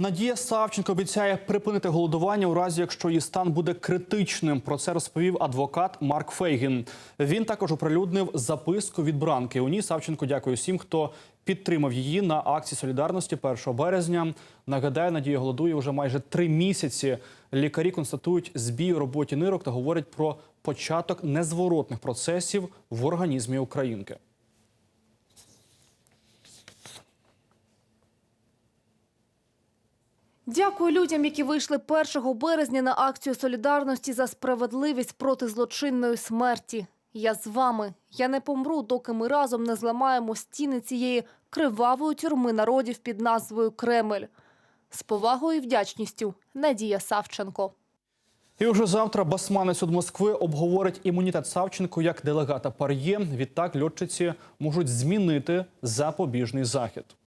Надія Савченко обіцяє припинити голодування у разі, якщо її стан буде критичним. Про це розповів адвокат Марк Фейгін. Він також оприлюднив записку від бранки. У ній Савченко дякує всім, хто підтримав її на акції солідарності 1 березня. Нагадаю, Надія голодує вже майже три місяці. Лікарі констатують збій у роботі нирок та говорять про початок незворотних процесів в організмі українки. Дякую людям, які вийшли 1 березня на акцію солідарності за справедливість проти злочинної смерті. Я з вами. Я не помру, доки ми разом не зламаємо стіни цієї кривавої тюрми народів під назвою Кремль. З повагою і вдячністю Надія Савченко. І вже завтра Басманний суд Москви обговорить імунітет Савченко як делегата Пар'є. Відтак льотчиці можуть змінити запобіжний захід.